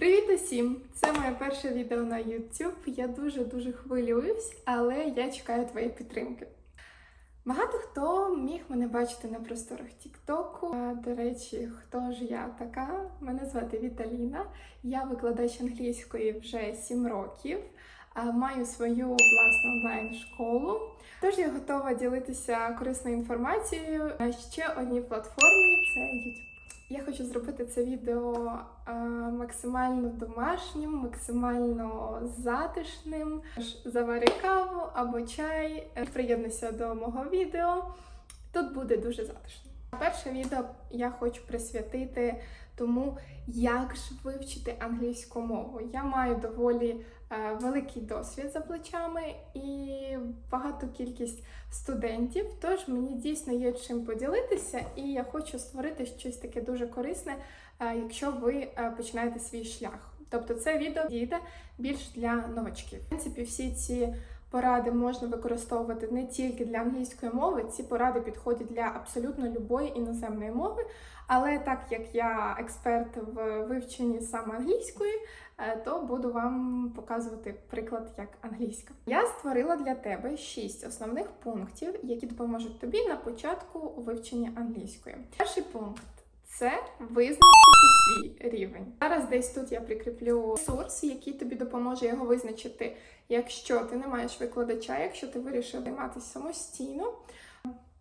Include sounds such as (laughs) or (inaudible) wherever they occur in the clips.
Привіт усім! Це моє перше відео на YouTube. Я дуже-дуже хвилююсь, але я чекаю твоєї підтримки. Багато хто міг мене бачити на просторах Тіктоку. До речі, хто ж я така? Мене звати Віталіна. Я викладач англійської вже 7 років. Маю свою власну онлайн-школу. Тож я готова ділитися корисною інформацією на ще одній платформі це YouTube. Я хочу зробити це відео е, максимально домашнім, максимально затишним. Завари каву або чай, е, приєднуйся до мого відео. Тут буде дуже затишно. Перше відео я хочу присвятити тому, як ж вивчити англійську мову. Я маю доволі е, великий досвід за плечами і багату кількість студентів. Тож мені дійсно є чим поділитися, і я хочу створити щось таке дуже корисне, е, якщо ви е, починаєте свій шлях. Тобто це відео дійде більш для новачків. В принципі, всі ці поради можна використовувати не тільки для англійської мови, ці поради підходять для абсолютно любої іноземної мови. Але так як я експерт в вивченні саме англійської, е, то буду вам показувати приклад як англійська. Я створила для тебе шість основних пунктів, які допоможуть тобі на початку вивчення англійської. Перший пункт. Це визначити свій рівень. Зараз десь тут я прикріплю ресурс, який тобі допоможе його визначити, якщо ти не маєш викладача, якщо ти вирішив займатися самостійно.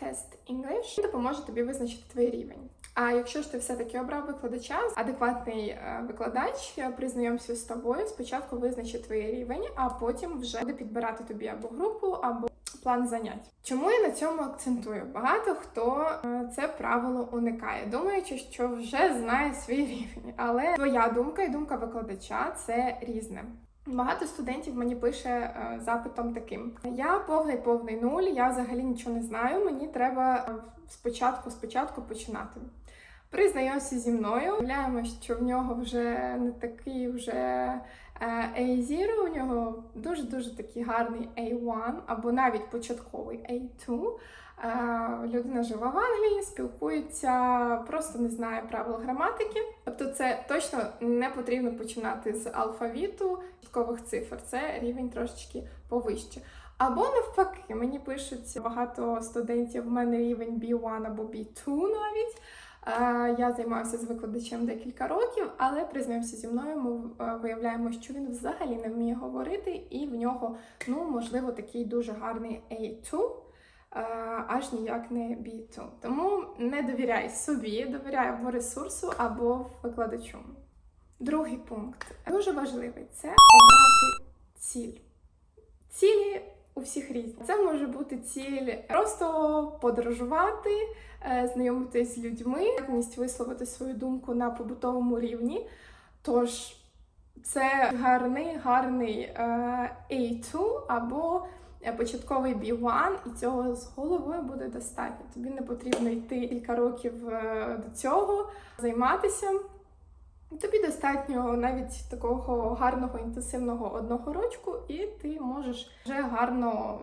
Тест English допоможе тобі визначити твій рівень. А якщо ж ти все-таки обрав викладача, адекватний е, викладач при знайомстві з тобою, спочатку визначить твій рівень, а потім вже буде підбирати тобі або групу, або план занять. Чому я на цьому акцентую? Багато хто е, це правило уникає, думаючи, що вже знає свій рівень. Але твоя думка і думка викладача це різне. Багато студентів мені пише е, запитом таким: я повний повний нуль, я взагалі нічого не знаю. Мені треба е, спочатку спочатку починати. При знайомстві зі мною уявляємо, що в нього вже не такий вже A0, у нього дуже дуже такий гарний A1 або навіть початковий A2. Е, Людина живе в Англії, спілкується, просто не знає правил граматики. Тобто, це точно не потрібно починати з алфавіту початкових цифр. Це рівень трошечки повище. Або навпаки, мені пишуть багато студентів. в мене рівень B1 або B2 навіть. Е, Я займався з викладачем декілька років, але признався зі мною. Ми е, виявляємо, що він взагалі не вміє говорити, і в нього, ну можливо, такий дуже гарний A2. е, Аж ніяк не B2. Тому не довіряй собі, довіряй або ресурсу, або викладачу. Другий пункт дуже важливий це обрати ціль. У всіх різні. Це може бути ціль просто подорожувати, е, знайомитись з людьми, здатність висловити свою думку на побутовому рівні. Тож це гарний, гарний е, A2 або е, початковий B1, і цього з головою буде достатньо. Тобі не потрібно йти кілька років до цього, займатися. Тобі достатньо навіть такого гарного інтенсивного одного рочку, і ти можеш вже гарно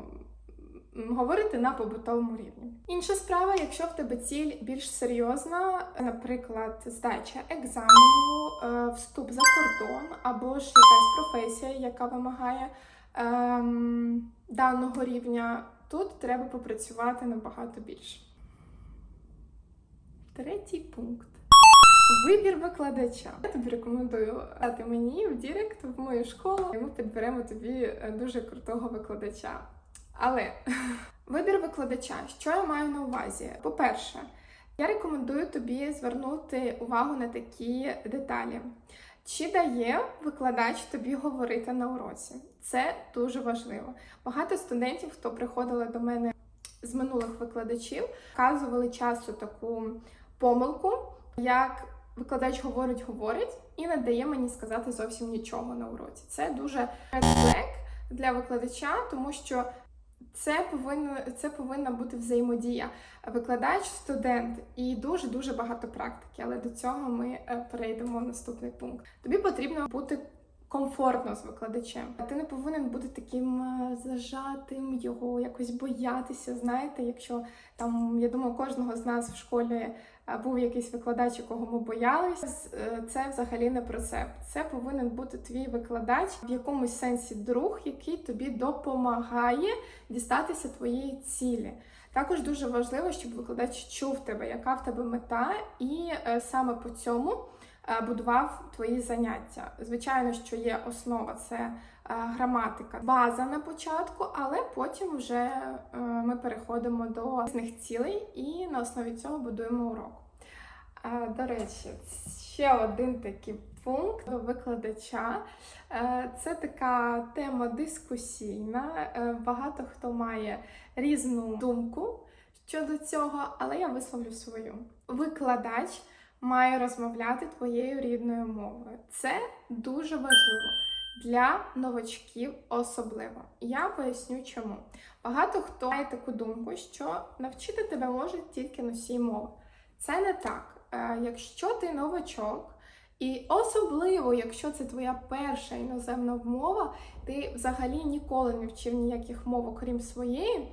говорити на побутовому рівні. Інша справа, якщо в тебе ціль більш серйозна, наприклад, здача екзамену, е, вступ за кордон, або ж якась професія, яка вимагає ем, даного рівня, тут треба попрацювати набагато більше. Третій пункт. Вибір викладача. Я тобі рекомендую дати мені в Дірект в мою школу, і ми підберемо тобі е, дуже крутого викладача. Але (laughs) вибір викладача, що я маю на увазі? По-перше, я рекомендую тобі звернути увагу на такі деталі. Чи дає викладач тобі говорити на уроці? Це дуже важливо. Багато студентів, хто приходили до мене з минулих викладачів, вказували часто таку помилку, як викладач говорить, говорить і не дає мені сказати зовсім нічого на уроці. Це дуже red для викладача, тому що це повинно це повинна бути взаємодія. Викладач, студент і дуже дуже багато практики. Але до цього ми е, перейдемо в наступний пункт. Тобі потрібно бути комфортно з викладачем. Ти не повинен бути таким е, зажатим, його якось боятися. Знаєте, якщо там я думаю, кожного з нас в школі був якийсь викладач, якого ми боялися. Е, Це взагалі не про це. Це повинен бути твій викладач в якомусь сенсі друг, який тобі допомагає дістатися твоєї цілі. Також дуже важливо, щоб викладач чув тебе, яка в тебе мета, і е, саме по цьому е, будував твої заняття. Звичайно, що є основа це граматика, база на початку, але потім вже е, ми переходимо до різних цілей і на основі цього будуємо урок. Е, До речі, ще один такий пункт викладача. Е, Це така тема дискусійна. Е, Багато хто має різну думку щодо цього, але я висловлю свою. Викладач має розмовляти твоєю рідною мовою. Це дуже важливо для новачків особливо. Я поясню чому. Багато хто має таку думку, що навчити тебе може тільки носій мови. Це не так. Е, Якщо ти новачок, і особливо, якщо це твоя перша іноземна мова, ти взагалі ніколи не вчив ніяких мов, окрім своєї,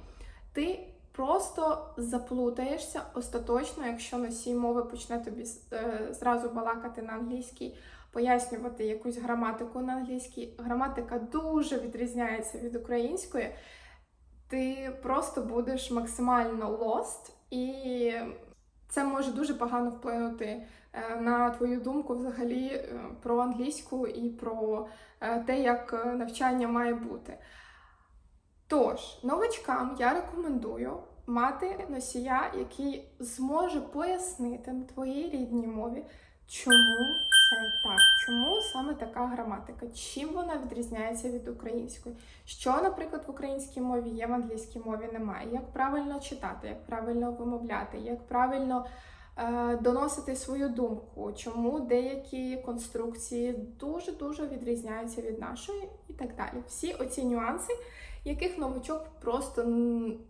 ти просто заплутаєшся остаточно, якщо носій мови почне тобі е, зразу балакати на англійській, пояснювати якусь граматику на англійській. Граматика дуже відрізняється від української. Ти просто будеш максимально lost, і це може дуже погано вплинути е, на твою думку взагалі е, про англійську і про е, те, як навчання має бути. Тож, новачкам я рекомендую мати носія, який зможе пояснити на твоїй рідній мові, чому так, чому саме така граматика, чим вона відрізняється від української. Що, наприклад, в українській мові є, в англійській мові немає, як правильно читати, як правильно вимовляти, як правильно е, доносити свою думку, чому деякі конструкції дуже-дуже відрізняються від нашої і так далі. Всі оці нюанси, яких новачок просто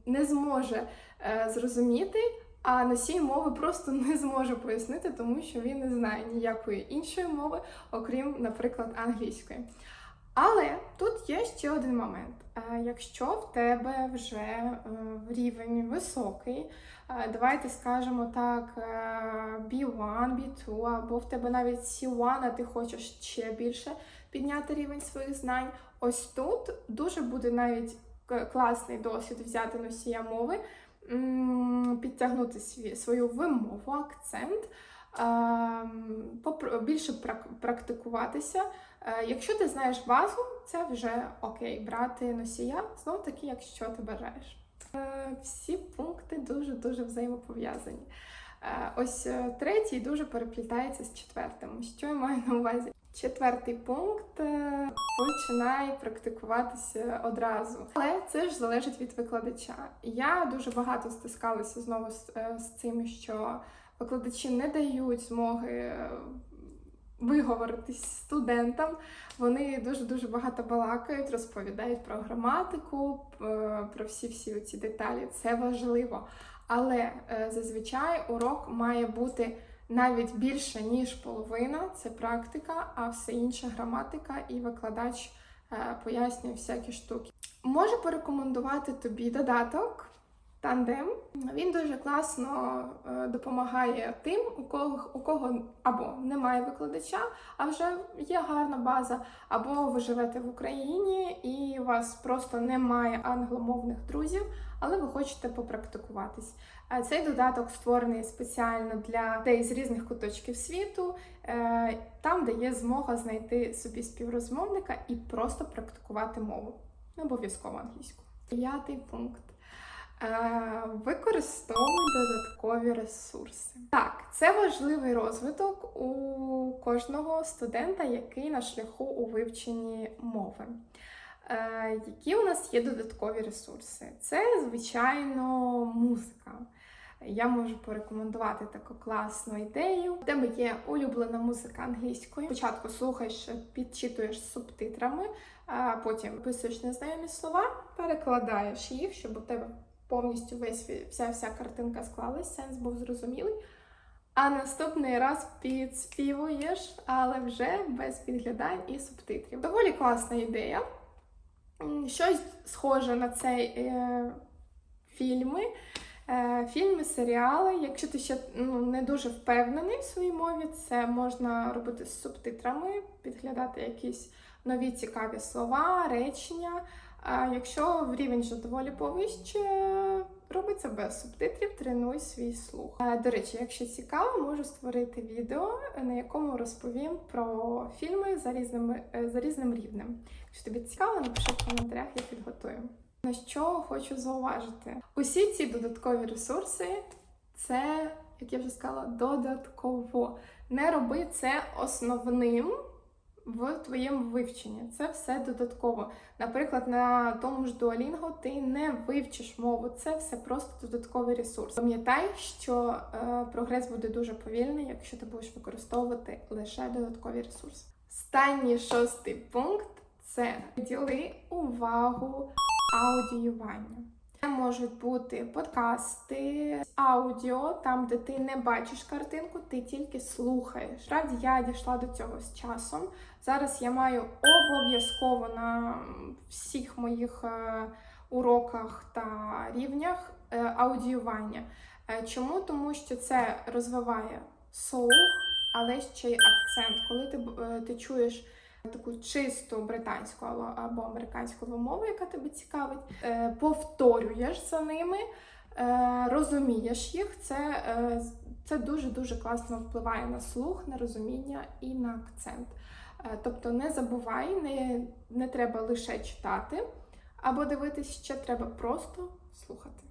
не зможе е, зрозуміти, а носій мови просто (laughs) не зможе пояснити, тому що він не знає ніякої іншої мови, окрім, наприклад, англійської. Але тут є ще один момент. Е, Якщо в тебе вже е, рівень високий, е, давайте скажемо так, е, B1, B2, або в тебе навіть C1, а ти хочеш ще більше підняти рівень своїх знань. Ось тут дуже буде навіть класний досвід взяти носія мови, підтягнути свою вимову, акцент, ем, більше практикуватися. Е, Якщо ти знаєш базу, це вже окей, брати носія, знов таки, якщо ти бажаєш. Е, Всі пункти дуже-дуже взаємопов'язані. Е, Ось третій дуже переплітається з четвертим. Що я маю на увазі? Четвертий пункт починає практикуватися одразу. Але це ж залежить від викладача. Я дуже багато стискалася знову з, е, з цим, що викладачі не дають змоги е, виговоритись студентам. Вони дуже дуже багато балакають, розповідають про граматику, про всі всі ці деталі. Це важливо. Але е, зазвичай урок має бути навіть більше ніж половина. Це практика, а все інше граматика і викладач е, пояснює всякі штуки. Можу порекомендувати тобі додаток. Тандем він дуже класно е, допомагає тим, у кого у кого або немає викладача, а вже є гарна база, або ви живете в Україні і у вас просто немає англомовних друзів, але ви хочете попрактикуватись. Е, Цей додаток створений спеціально для людей з різних куточків світу, е, там, де є змога знайти собі співрозмовника і просто практикувати мову, не обов'язково англійську. П'ятий пункт. Е, Використовуй додаткові ресурси. Так, це важливий розвиток у кожного студента, який на шляху у вивченні мови. Е, Які у нас є додаткові ресурси? Це, звичайно, музика. Я можу порекомендувати таку класну ідею. У тебе є улюблена музика англійською. Спочатку слухаєш, підчитуєш субтитрами, а потім писуєш незнайомі слова, перекладаєш їх, щоб у тебе повністю весь вся вся картинка склалась, сенс був зрозумілий. А наступний раз підспівуєш, але вже без підглядань і субтитрів. Доволі класна ідея. Щось схоже на цей е, фільми. Е, Фільми, серіали. Якщо ти ще ну, не дуже впевнений в своїй мові, це можна робити з субтитрами, підглядати якісь нові цікаві слова, речення. А якщо рівень вже доволі повище, робиться без субтитрів, тренуй свій слух. До речі, якщо цікаво, можу створити відео, на якому розповім про фільми за різними е, за різним рівнем. Якщо тобі цікаво, напиши в коментарях, я підготую. На що хочу зауважити? Усі ці додаткові ресурси це, як я вже сказала, додатково. Не роби це основним в твоєму вивченні. Це все додатково. Наприклад, на тому ж Duolingo ти не вивчиш мову, це все просто додатковий ресурс. Пам'ятай, що е, прогрес буде дуже повільний, якщо ти будеш використовувати лише додаткові ресурси. Останній шостий пункт це діли увагу аудіювання. Це можуть бути подкасти, аудіо, там, де ти не бачиш картинку, ти тільки слухаєш. Раді я дійшла до цього з часом. Зараз я маю обов'язково на всіх моїх е, уроках та рівнях е, аудіювання. Е, Чому? Тому що це розвиває слух, але ще й акцент. Коли ти, ти чуєш таку чисту британську або, американську мову, яка тебе цікавить, е, повторюєш за ними, е, розумієш їх, це, е, це дуже-дуже класно впливає на слух, на розуміння і на акцент. Тобто не забувай, не, не треба лише читати або дивитись, ще треба просто слухати.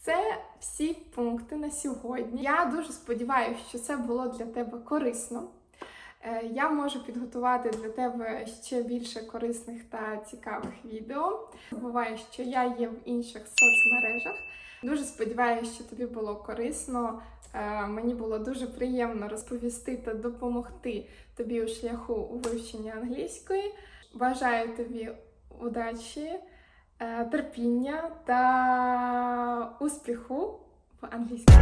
Це всі пункти на сьогодні. Я дуже сподіваюся, що це було для тебе корисно. Е, Я можу підготувати для тебе ще більше корисних та цікавих відео. Буває, що я є в інших соцмережах. Дуже сподіваюся, що тобі було корисно. Е, Мені було дуже приємно розповісти та допомогти тобі у шляху у вивченні англійської. Бажаю тобі удачі, е, терпіння та успіху в англійській.